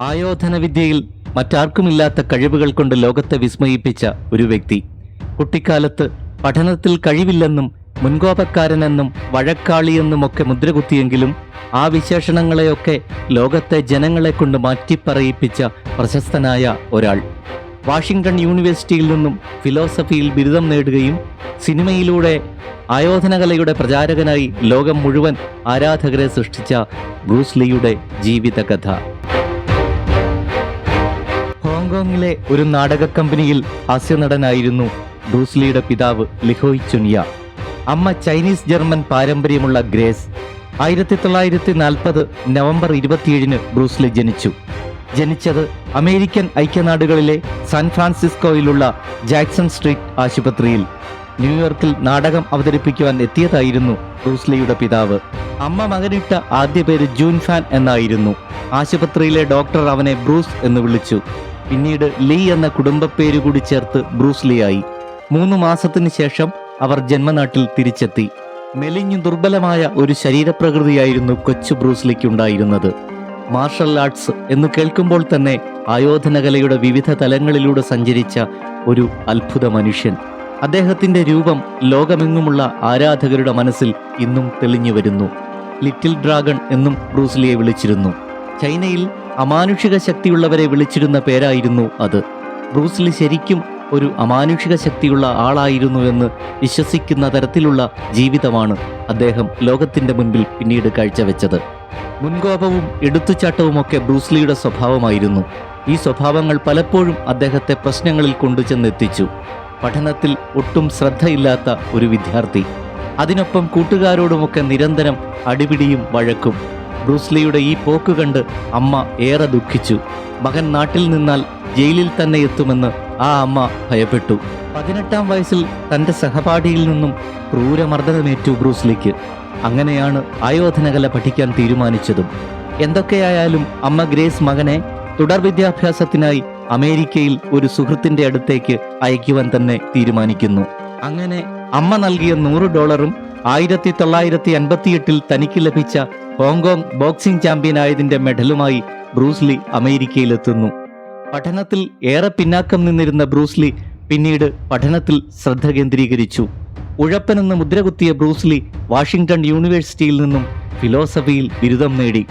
ആയോധന വിദ്യയിൽ മറ്റാർക്കുമില്ലാത്ത കഴിവുകൾ കൊണ്ട് ലോകത്തെ വിസ്മയിപ്പിച്ച ഒരു വ്യക്തി. കുട്ടിക്കാലത്ത് പഠനത്തിൽ കഴിവില്ലെന്നും മുൻകോപക്കാരനെന്നും വഴക്കാളിയെന്നുമൊക്കെ മുദ്രകുത്തിയെങ്കിലും ആ വിശേഷണങ്ങളെയൊക്കെ ലോകത്തെ ജനങ്ങളെ കൊണ്ട് മാറ്റിപ്പറയിപ്പിച്ച പ്രശസ്തനായ ഒരാൾ. വാഷിംഗ്ടൺ യൂണിവേഴ്സിറ്റിയിൽ നിന്നും ഫിലോസഫിയിൽ ബിരുദം നേടുകയും സിനിമയിലൂടെ ആയോധനകലയുടെ പ്രചാരകനായി ലോകം മുഴുവൻ ആരാധകരെ സൃഷ്ടിച്ച ബ്രൂസ്ലിയുടെ ജീവിതകഥ. ഹോങ്കോങ്ങിലെ ഒരു നാടക കമ്പനിയിൽ ഹാസ്യനടനായിരുന്നു ബ്രൂസ്ലിയുടെ പിതാവ് ലിഹോയ് ചുനിയ. അമ്മ ചൈനീസ് ജർമ്മൻ പാരമ്പര്യമുള്ള ഗ്രേസ്. ആയിരത്തി തൊള്ളായിരത്തി നാൽപ്പത് നവംബർ ഇരുപത്തിയേഴിന് ബ്രൂസ്ലി ജനിച്ചു. ജനിച്ചത് അമേരിക്കൻ ഐക്യനാടുകളിലെ സാൻ ഫ്രാൻസിസ്കോയിലുള്ള ജാക്സൺ സ്ട്രീറ്റ് ആശുപത്രിയിൽ. ന്യൂയോർക്കിൽ നാടകം അവതരിപ്പിക്കുവാൻ എത്തിയതായിരുന്നു ബ്രൂസ്ലിയുടെ പിതാവ്. അമ്മ മകനിട്ട ആദ്യ പേര് ജൂൻ ഫാൻ എന്നായിരുന്നു. ആശുപത്രിയിലെ ഡോക്ടർ അവനെ ബ്രൂസ് എന്ന് വിളിച്ചു. പിന്നീട് ലീ എന്ന കുടുംബപ്പേര് കൂടി ചേർത്ത് ബ്രൂസ് ലീ ആയി. മൂന്ന് മാസത്തിന് ശേഷം അവർ ജന്മനാട്ടിൽ തിരിച്ചെത്തി. മെലിഞ്ഞു ദുർബലമായ ഒരു ശരീരപ്രകൃതിയായിരുന്നു കൊച്ചു ബ്രൂസ്ലിക്ക് ഉണ്ടായിരുന്നത്. മാർഷൽ ആർട്സ് എന്ന് കേൾക്കുമ്പോൾ തന്നെ ആയോധനകലയുടെ വിവിധ തലങ്ങളിലൂടെ സഞ്ചരിച്ച ഒരു അത്ഭുത മനുഷ്യൻ. അദ്ദേഹത്തിന്റെ രൂപം ലോകമെങ്ങുമുള്ള ആരാധകരുടെ മനസ്സിൽ ഇന്നും തെളിഞ്ഞു വരുന്നു. ലിറ്റിൽ ഡ്രാഗൺ എന്നും ബ്രൂസ്ലിയെ വിളിച്ചിരുന്നു. ചൈനയിൽ അമാനുഷിക ശക്തിയുള്ളവരെ വിളിച്ചിരുന്ന പേരായിരുന്നു അത്. ബ്രൂസ്ലി ശരിക്കും ഒരു അമാനുഷിക ശക്തിയുള്ള ആളായിരുന്നു എന്ന് വിശ്വസിക്കുന്ന തരത്തിലുള്ള ജീവിതമാണ് അദ്ദേഹം ലോകത്തിന്റെ മുൻപിൽ പിന്നീട് കാഴ്ചവെച്ചത്. മുൻകോപവും എടുത്തുചാട്ടവുമൊക്കെ ബ്രൂസ്ലിയുടെ സ്വഭാവമായിരുന്നു. ഈ സ്വഭാവങ്ങൾ പലപ്പോഴും അദ്ദേഹത്തെ പ്രശ്നങ്ങളിൽ കൊണ്ടുചെന്നെത്തിച്ചു. പഠനത്തിൽ ഒട്ടും ശ്രദ്ധയില്ലാത്ത ഒരു വിദ്യാർത്ഥി. അതിനൊപ്പം കൂട്ടുകാരോടുമൊക്കെ നിരന്തരം അടിപിടിയും വഴക്കും. ബ്രൂസ്ലിയുടെ ഈ പോക്ക് കണ്ട് അമ്മ ഏറെ ദുഃഖിച്ചു. മകൻ നാട്ടിൽ നിന്നാൽ ജയിലിൽ തന്നെ എത്തുമെന്ന് ആ അമ്മ ഭയപ്പെട്ടു. പതിനെട്ടാം വയസ്സിൽ തന്റെ സഹപാഠിയിൽ നിന്നും ക്രൂരമർദ്ദനമേറ്റു ബ്രൂസ്ലിക്ക് അങ്ങനെയാണ് ആയോധനകല പഠിക്കാൻ തീരുമാനിച്ചതും. എന്തൊക്കെയായാലും അമ്മ ഗ്രേസ് മകനെ തുടർ വിദ്യാഭ്യാസത്തിനായി അമേരിക്കയിൽ ഒരു സുഹൃത്തിന്റെ അടുത്തേക്ക് അയക്കുവാൻ തന്നെ തീരുമാനിക്കുന്നു. അങ്ങനെ അമ്മ നൽകിയ നൂറ് ഡോളറും ആയിരത്തി തൊള്ളായിരത്തി അൻപത്തിയെട്ടിൽ തനിക്ക് ലഭിച്ച ഹോങ്കോങ് ബോക്സിംഗ് ചാമ്പ്യൻ ചാമ്പ്യനായതിന്റെ മെഡലുമായി ബ്രൂസ്ലി അമേരിക്കയിലെത്തുന്നു. പഠനത്തിൽ ഏറെ പിന്നാക്കം നിന്നിരുന്ന ബ്രൂസ്ലി പിന്നീട് പഠനത്തിൽ ശ്രദ്ധ കേന്ദ്രീകരിച്ചു. ഉഴപ്പനെന്ന് മുദ്രകുത്തിയ ബ്രൂസ്ലി വാഷിംഗ്ടൺ യൂണിവേഴ്സിറ്റിയിൽ നിന്നും ഫിലോസഫിയിൽ ബിരുദം നേടി.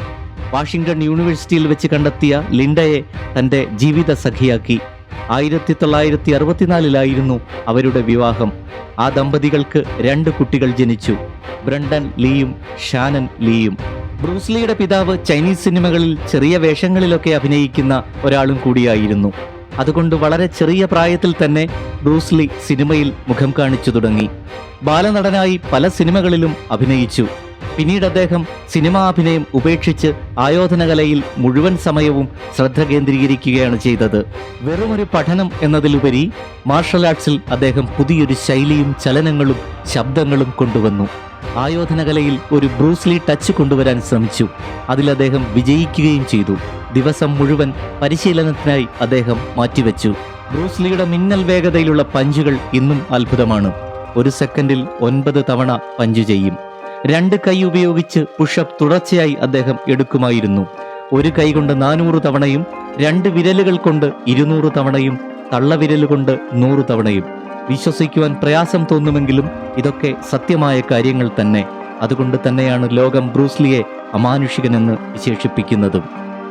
വാഷിംഗ്ടൺ യൂണിവേഴ്സിറ്റിയിൽ വെച്ച് കണ്ടെത്തിയ ലിൻഡയെ തന്റെ ജീവിത സഖിയാക്കി. ആയിരത്തി തൊള്ളായിരത്തി അറുപത്തിനാലിലായിരുന്നു അവരുടെ വിവാഹം. ആ ദമ്പതികൾക്ക് രണ്ട് കുട്ടികൾ ജനിച്ചു. Brendon ലീയും Shannon ലീയും. ബ്രൂസ്ലിയുടെ പിതാവ് ചൈനീസ് സിനിമകളിൽ ചെറിയ വേഷങ്ങളിലൊക്കെ അഭിനയിക്കുന്ന ഒരാളും കൂടിയായിരുന്നു. അതുകൊണ്ട് വളരെ ചെറിയ പ്രായത്തിൽ തന്നെ ബ്രൂസ്ലി സിനിമയിൽ മുഖം കാണിച്ചു തുടങ്ങി. ബാലനടനായി പല സിനിമകളിലും അഭിനയിച്ചു. പിന്നീട് അദ്ദേഹം സിനിമാ അഭിനയം ഉപേക്ഷിച്ച് ആയോധനകലയിൽ മുഴുവൻ സമയവും ശ്രദ്ധ കേന്ദ്രീകരിക്കുകയാണ് ചെയ്തത്. വെറുമൊരു പഠനം എന്നതിലുപരി മാർഷൽ ആർട്സിൽ അദ്ദേഹം പുതിയൊരു ശൈലിയും ചലനങ്ങളും ശബ്ദങ്ങളും കൊണ്ടുവന്നു. ആയോധനകലയിൽ ഒരു ബ്രൂസ്ലി ടച്ച് കൊണ്ടുവരാൻ ശ്രമിച്ചു. അതിൽ അദ്ദേഹം വിജയിക്കുകയും ചെയ്തു. ദിവസം മുഴുവൻ പരിശീലനത്തിനായി അദ്ദേഹം മാറ്റിവെച്ചു. ബ്രൂസ്ലിയുടെ മിന്നൽ വേഗതയിലുള്ള പഞ്ചുകൾ ഇന്നും അത്ഭുതമാണ്. ഒരു സെക്കൻഡിൽ ഒൻപത് തവണ പഞ്ച് ചെയ്യും. രണ്ട് കൈ ഉപയോഗിച്ച് പുഷപ്പ് തുടർച്ചയായി അദ്ദേഹം എടുക്കുമായിരുന്നു. ഒരു കൈ കൊണ്ട് നാനൂറ് തവണയും രണ്ട് വിരലുകൾ കൊണ്ട് ഇരുന്നൂറ് തവണയും തള്ളവിരൽ കൊണ്ട് നൂറ് തവണയും. വിശ്വസിക്കുവാൻ പ്രയാസം തോന്നുമെങ്കിലും ഇതൊക്കെ സത്യമായ കാര്യങ്ങൾ തന്നെ. അതുകൊണ്ട് തന്നെയാണ് ലോകം ബ്രൂസ്ലിയെ അമാനുഷികനെന്ന് വിശേഷിപ്പിക്കുന്നതും.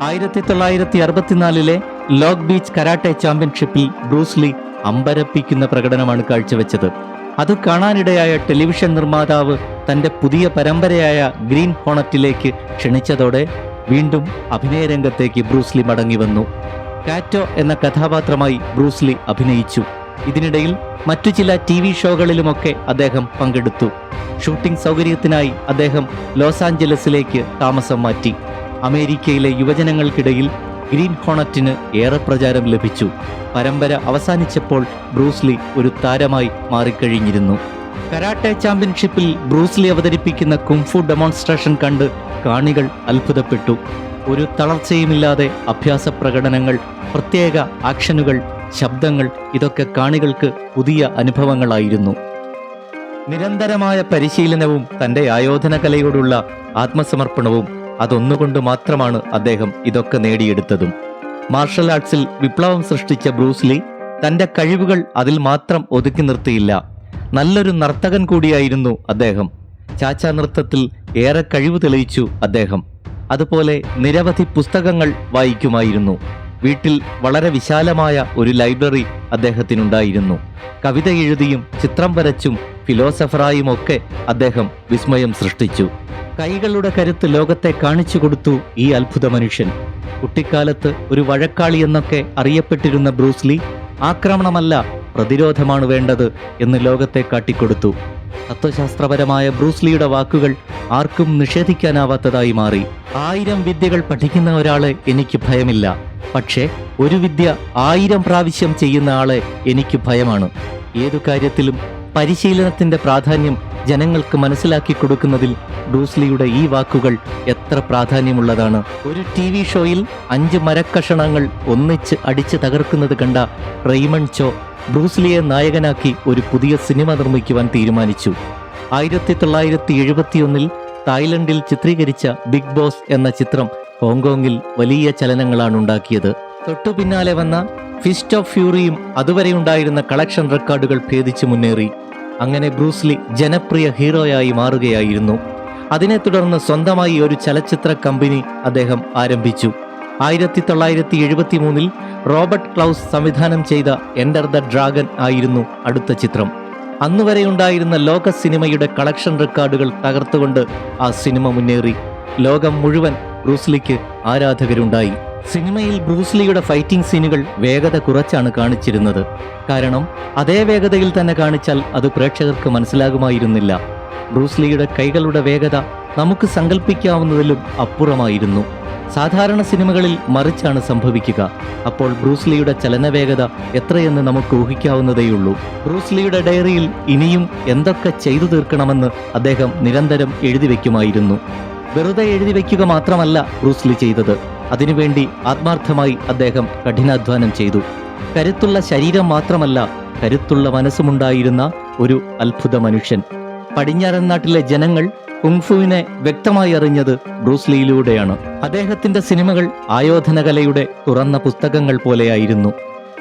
ആയിരത്തി തൊള്ളായിരത്തി അറുപത്തിനാലിലെ ലോക് ബീച്ച് കരാട്ടെ ചാമ്പ്യൻഷിപ്പിൽ ബ്രൂസ്ലി അമ്പരപ്പിക്കുന്ന പ്രകടനമാണ് കാഴ്ചവെച്ചത്. അത് കാണാനിടയായ ടെലിവിഷൻ നിർമ്മാതാവ് തന്റെ പുതിയ പരമ്പരയായ ഗ്രീൻ ഹോണറ്റിലേക്ക് ക്ഷണിച്ചതോടെ വീണ്ടും അഭിനയരംഗത്തേക്ക് ബ്രൂസ്ലി മടങ്ങി വന്നു. കാറ്റോ എന്ന കഥാപാത്രമായി ബ്രൂസ്ലി അഭിനയിച്ചു. ഇതിനിടയിൽ മറ്റു ചില ടി വി ഷോകളിലുമൊക്കെ അദ്ദേഹം പങ്കെടുത്തു. ഷൂട്ടിംഗ് സൗകര്യത്തിനായി അദ്ദേഹം ലോസ് ആഞ്ചലസിലേക്ക് താമസം മാറ്റി. അമേരിക്കയിലെ യുവജനങ്ങൾക്കിടയിൽ ഗ്രീൻ ഹോണറ്റിന് ഏറെ പ്രചാരം ലഭിച്ചു. പരമ്പര അവസാനിച്ചപ്പോൾ ബ്രൂസ്ലി ഒരു താരമായി മാറിക്കഴിഞ്ഞിരുന്നു. കരാട്ടെ ചാമ്പ്യൻഷിപ്പിൽ ബ്രൂസ്ലി അവതരിപ്പിക്കുന്ന കുംഫു ഡെമോൺസ്ട്രേഷൻ കണ്ട് കാണികൾ അത്ഭുതപ്പെട്ടു. ഒരു തളർച്ചയുമില്ലാതെ അഭ്യാസ പ്രകടനങ്ങൾ പ്രത്യേക ആക്ഷനുകൾ ശബ്ദങ്ങൾ ഇതൊക്കെ കാണികൾക്ക് പുതിയ അനുഭവങ്ങളായിരുന്നു. നിരന്തരമായ പരിശീലനവും തന്റെ ആയോധന കലയോടുള്ള ആത്മസമർപ്പണവും അതൊന്നുകൊണ്ട് മാത്രമാണ് അദ്ദേഹം ഇതൊക്കെ നേടിയെടുത്തതും. മാർഷൽ ആർട്സിൽ വിപ്ലവം സൃഷ്ടിച്ച ബ്രൂസ്ലി തന്റെ കഴിവുകൾ അതിൽ മാത്രം ഒതുക്കി നിർത്തിയില്ല. നല്ലൊരു നർത്തകൻ കൂടിയായിരുന്നു അദ്ദേഹം. ചാച്ചാ നൃത്തത്തിൽ ഏറെ കഴിവ് തെളിയിച്ചു അദ്ദേഹം. അതുപോലെ നിരവധി പുസ്തകങ്ങൾ വായിക്കുമായിരുന്നു. വീട്ടിൽ വളരെ വിശാലമായ ഒരു ലൈബ്രറി അദ്ദേഹത്തിനുണ്ടായിരുന്നു. കവിത എഴുതിയും ചിത്രം വരച്ചും ഫിലോസഫറായും ഒക്കെ അദ്ദേഹം വിസ്മയം സൃഷ്ടിച്ചു. കൈകളുടെ കരുത്ത് ലോകത്തെ കാണിച്ചു കൊടുത്തു ഈ അത്ഭുത മനുഷ്യൻ. കുട്ടിക്കാലത്ത് ഒരു വഴക്കാളി എന്നൊക്കെ അറിയപ്പെട്ടിരുന്ന ബ്രൂസ്ലി ആക്രമണമല്ല പ്രതിരോധമാണ് വേണ്ടത് എന്ന് ലോകത്തെ കാട്ടിക്കൊടുത്തു. തത്വശാസ്ത്രപരമായ ബ്രൂസ്ലിയുടെ വാക്കുകൾ ആർക്കും നിഷേധിക്കാനാവാത്തതായി മാറി. ആയിരം വിദ്യകൾ പഠിക്കുന്ന ഒരാളെ എനിക്ക് ഭയമില്ല. പക്ഷേ ഒരു വിദ്യ ആയിരം പ്രാവശ്യം ചെയ്യുന്ന ആളെ എനിക്ക് ഭയമാണ്. ഏതു കാര്യത്തിലും പരിശീലനത്തിന്റെ പ്രാധാന്യം ജനങ്ങൾക്ക് മനസ്സിലാക്കി കൊടുക്കുന്നതിൽ ബ്രൂസ്ലിയുടെ ഈ വാക്കുകൾ എത്ര പ്രാധാന്യമുള്ളതാണ്. ഒരു ടി വി ഷോയിൽ അഞ്ച് മരക്കഷണങ്ങൾ ഒന്നിച്ച് അടിച്ച് തകർക്കുന്നത് കണ്ട റെയ്മൺ ചോ ബ്രൂസ്ലിയെ നായകനാക്കി ഒരു പുതിയ സിനിമ നിർമ്മിക്കുവാൻ തീരുമാനിച്ചു. ആയിരത്തി തൊള്ളായിരത്തി എഴുപത്തിയൊന്നിൽ തായ്ലൻഡിൽ ചിത്രീകരിച്ച ബിഗ് ബോസ് എന്ന ചിത്രം ഹോങ്കോങ്ങിൽ വലിയ ചലനങ്ങളാണ് ഉണ്ടാക്കിയത് തൊട്ടു പിന്നാലെ വന്ന ഫിസ്റ്റ് ഓഫ് ഫ്യൂറിയും അതുവരെ ഉണ്ടായിരുന്ന കളക്ഷൻ റെക്കോർഡുകൾ ഭേദിച്ച് മുന്നേറി. അങ്ങനെ ബ്രൂസ്ലി ജനപ്രിയ ഹീറോയായി മാറുകയായിരുന്നു. അതിനെ തുടർന്ന് സ്വന്തമായി ഒരു ചലച്ചിത്ര കമ്പനി അദ്ദേഹം ആരംഭിച്ചു. ആയിരത്തി തൊള്ളായിരത്തി എഴുപത്തി മൂന്നിൽ റോബർട്ട് ക്ലൗസ് സംവിധാനം ചെയ്ത എൻഡർ ദ ഡ്രാഗൺ ആയിരുന്നു അടുത്ത ചിത്രം. അന്നുവരെ ഉണ്ടായിരുന്ന ലോക സിനിമയുടെ കളക്ഷൻ റെക്കോർഡുകൾ തകർത്തുകൊണ്ട് ആ സിനിമ മുന്നേറി. ലോകം മുഴുവൻ ബ്രൂസ്ലിക്ക് ആരാധകരുണ്ടായി. സിനിമയിൽ ബ്രൂസ്ലിയുടെ ഫൈറ്റിംഗ് സീനുകൾ വേഗത കുറച്ചാണ് കാണിച്ചിരുന്നത്. കാരണം അതേ വേഗതയിൽ തന്നെ കാണിച്ചാൽ അത് പ്രേക്ഷകർക്ക് മനസ്സിലാകുമായിരുന്നില്ല. ബ്രൂസ്ലിയുടെ കൈകളുടെ വേഗത നമുക്ക് സങ്കല്പിക്കാവുന്നതിലും അപ്പുറമായിരുന്നു. സാധാരണ സിനിമകളിൽ മറിച്ചാണ് സംഭവിക്കുക. അപ്പോൾ ബ്രൂസ്ലിയുടെ ചലനവേഗത എത്രയെന്ന് നമുക്ക് ഊഹിക്കാവുന്നതേയുള്ളൂ. ബ്രൂസ്ലിയുടെ ഡയറിയിൽ ഇനിയും എന്തൊക്കെ ചെയ്തു തീർക്കണമെന്ന് അദ്ദേഹം നിരന്തരം എഴുതി വെക്കുമായിരുന്നു വെറുതെ എഴുതി വയ്ക്കുക മാത്രമല്ല ബ്രൂസ്ലി ചെയ്തത്. അതിനുവേണ്ടി ആത്മാർത്ഥമായി അദ്ദേഹം കഠിനാധ്വാനം ചെയ്തു. കരുത്തുള്ള ശരീരം മാത്രമല്ല കരുത്തുള്ള മനസ്സുമുണ്ടായിരുന്ന ഒരു അത്ഭുത മനുഷ്യൻ. പടിഞ്ഞാറൻ നാട്ടിലെ ജനങ്ങൾ കുങ്ഫുവിനെ വ്യക്തമായി അറിഞ്ഞത് ബ്രൂസ്ലിയിലൂടെയാണ് അദ്ദേഹത്തിന്റെ സിനിമകൾ ആയോധനകലയുടെ തുറന്ന പുസ്തകങ്ങൾ പോലെയായിരുന്നു.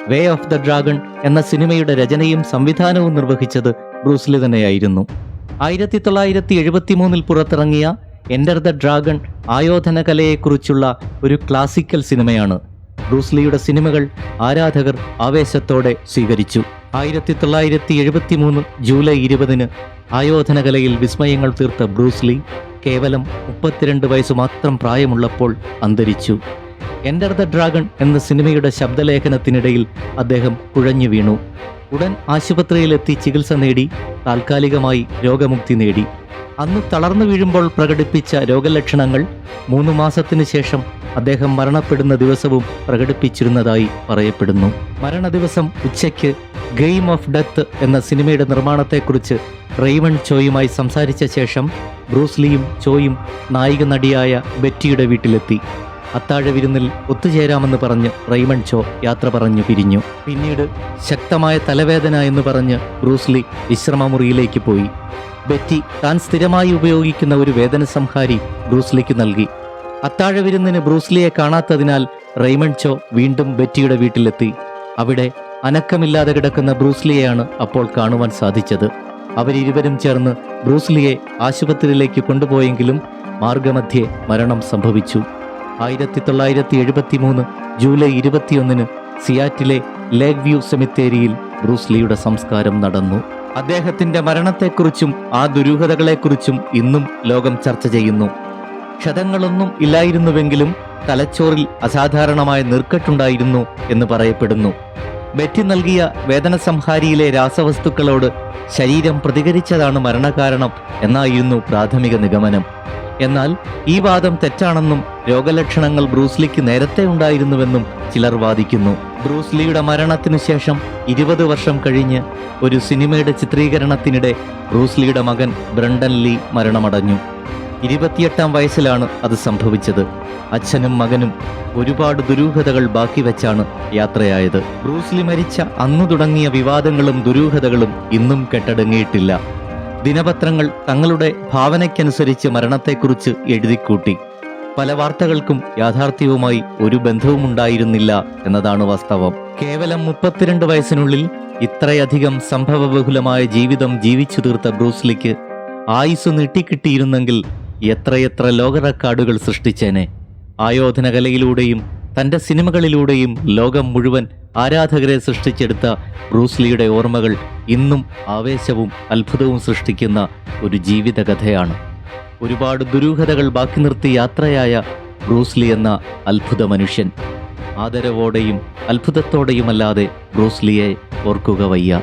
വേ ഓഫ് ദ ഡ്രാഗൺ എന്ന സിനിമയുടെ രചനയും സംവിധാനവും നിർവഹിച്ചത് ബ്രൂസ്ലി തന്നെയായിരുന്നു. ആയിരത്തി തൊള്ളായിരത്തി എഴുപത്തി മൂന്നിൽ പുറത്തിറങ്ങിയ എന്റർ ദ ഡ്രാഗൺ ആയോധനകലയെക്കുറിച്ചുള്ള ഒരു ക്ലാസിക്കൽ സിനിമയാണ് ബ്രൂസ്ലിയുടെ സിനിമകൾ ആരാധകർ ആവേശത്തോടെ സ്വീകരിച്ചു. ആയിരത്തി തൊള്ളായിരത്തി എഴുപത്തി മൂന്ന് ജൂലൈ ഇരുപതിന് ആയോധനകലയിൽ വിസ്മയങ്ങൾ തീർത്ത ബ്രൂസ്ലി കേവലം മുപ്പത്തിരണ്ട് വയസ്സ് മാത്രം പ്രായമുള്ളപ്പോൾ അന്തരിച്ചു. എന്റർ ദ ഡ്രാഗൺ എന്ന സിനിമയുടെ ശബ്ദലേഖനത്തിനിടയിൽ അദ്ദേഹം കുഴഞ്ഞു വീണു. ഉടൻ ആശുപത്രിയിലെത്തി ചികിത്സ നേടി താൽക്കാലികമായി രോഗമുക്തി നേടി. അന്ന് തളർന്നു വീഴുമ്പോൾ പ്രകടിപ്പിച്ച രോഗലക്ഷണങ്ങൾ മൂന്ന് മാസത്തിനു ശേഷം അദ്ദേഹം മരണപ്പെടുന്ന ദിവസവും പ്രകടിപ്പിച്ചിരുന്നതായി പറയപ്പെടുന്നു. മരണ ദിവസം ഉച്ചയ്ക്ക് ഗെയിം ഓഫ് ഡെത്ത് എന്ന സിനിമയുടെ നിർമ്മാണത്തെക്കുറിച്ച് റെയ്മൺ ചോയുമായി സംസാരിച്ച ശേഷം ബ്രൂസ്ലിയും ചോയും നായിക നടിയായ ബെറ്റിയുടെ വീട്ടിലെത്തി. അത്താഴ വിരുന്നിൽ ഒത്തുചേരാമെന്ന് പറഞ്ഞ് റെയ്മൺ ചോ യാത്ര പറഞ്ഞു പിരിഞ്ഞു. പിന്നീട് ശക്തമായ തലവേദന എന്ന് പറഞ്ഞ് ബ്രൂസ്ലി വിശ്രമമുറിയിലേക്ക് പോയി. ബെറ്റി താൻ സ്ഥിരമായി ഉപയോഗിക്കുന്ന ഒരു വേദന സംഹാരി ബ്രൂസ്ലിക്ക് നൽകി. അത്താഴ വിരുന്നിന് ബ്രൂസ്ലിയെ കാണാത്തതിനാൽ റെയ്മണ്ട് ചോ വീണ്ടും ബെറ്റിയുടെ വീട്ടിലെത്തി. അവിടെ അനക്കമില്ലാതെ കിടക്കുന്ന ബ്രൂസ്ലിയെയാണ് അപ്പോൾ കാണുവാൻ സാധിച്ചത്. അവരിരുവരും ചേർന്ന് ബ്രൂസ്ലിയെ ആശുപത്രിയിലേക്ക് കൊണ്ടുപോയെങ്കിലും മാർഗമധ്യേ മരണം സംഭവിച്ചു. ആയിരത്തി തൊള്ളായിരത്തി എഴുപത്തി മൂന്ന് ജൂലൈ ഇരുപത്തിയൊന്നിന് സിയാറ്റിലെ ലേക്ക് വ്യൂ സെമിത്തേരിയിൽ ബ്രൂസ്ലിയുടെ സംസ്കാരം നടന്നു. അദ്ദേഹത്തിന്റെ മരണത്തെക്കുറിച്ചും ആ ദുരൂഹതകളെക്കുറിച്ചും ഇന്നും ലോകം ചർച്ച ചെയ്യുന്നു. ക്ഷതങ്ങളൊന്നും ഇല്ലായിരുന്നുവെങ്കിലും തലച്ചോറിൽ അസാധാരണമായ നീർക്കെട്ടുണ്ടായിരുന്നു എന്ന് പറയപ്പെടുന്നു. ബെറ്റി നൽകിയ വേദന സംഹാരിയിലെ രാസവസ്തുക്കളോട് ശരീരം പ്രതികരിച്ചതാണ് മരണകാരണം എന്നായിരുന്നു പ്രാഥമിക നിഗമനം. എന്നാൽ ഈ വാദം തെറ്റാണെന്നും രോഗലക്ഷണങ്ങൾ ബ്രൂസ്ലിക്ക് നേരത്തെ ഉണ്ടായിരുന്നുവെന്നും ചിലർ വാദിക്കുന്നു. ബ്രൂസ്ലിയുടെ മരണത്തിനു ശേഷം ഇരുപത് വർഷം കഴിഞ്ഞ് ഒരു സിനിമയുടെ ചിത്രീകരണത്തിനിടെ ബ്രൂസ്ലിയുടെ മകൻ ബ്രണ്ടൻ ലീ മരണമടഞ്ഞു. ഇരുപത്തിയെട്ടാം വയസ്സിലാണ് അത് സംഭവിച്ചത്. അച്ഛനും മകനും ഒരുപാട് ദുരൂഹതകൾ ബാക്കി വെച്ചാണ് യാത്രയായത്. ബ്രൂസ്ലി മരിച്ച അന്നു തുടങ്ങിയ വിവാദങ്ങളും ദുരൂഹതകളും ഇന്നും കെട്ടടങ്ങിയിട്ടില്ല. ദിനപത്രങ്ങൾ തങ്ങളുടെ ഭാവനയ്ക്കനുസരിച്ച് മരണത്തെക്കുറിച്ച് എഴുതിക്കൂട്ടി. പല വാർത്തകൾക്കും യാഥാർത്ഥ്യവുമായി ഒരു ബന്ധവുമുണ്ടായിരുന്നില്ല എന്നതാണ് വാസ്തവം. കേവലം മുപ്പത്തിരണ്ട് വയസ്സിനുള്ളിൽ ഇത്രയധികം സംഭവബഹുലമായ ജീവിതം ജീവിച്ചു തീർത്ത ബ്രൂസ്ലിക്ക് ആയുസ് നീട്ടിക്കിട്ടിയിരുന്നെങ്കിൽ എത്രയെത്ര ലോക റെക്കാർഡുകൾ സൃഷ്ടിച്ചേനെ. ആയോധന കലയിലൂടെയും തന്റെ സിനിമകളിലൂടെയും ലോകം മുഴുവൻ ആരാധകരെ സൃഷ്ടിച്ചെടുത്ത ബ്രൂസ്ലിയുടെ ഓർമ്മകൾ ഇന്നും ആവേശവും അത്ഭുതവും സൃഷ്ടിക്കുന്ന ഒരു ജീവിതകഥയാണ്. ഒരുപാട് ദുരൂഹതകൾ ബാക്കി നിർത്തി യാത്രയായ ബ്രൂസ്ലി എന്ന അത്ഭുത മനുഷ്യൻ. ആദരവോടെയും അത്ഭുതത്തോടെയുമല്ലാതെ ബ്രൂസ്ലിയെ ഓർക്കുക വയ്യ.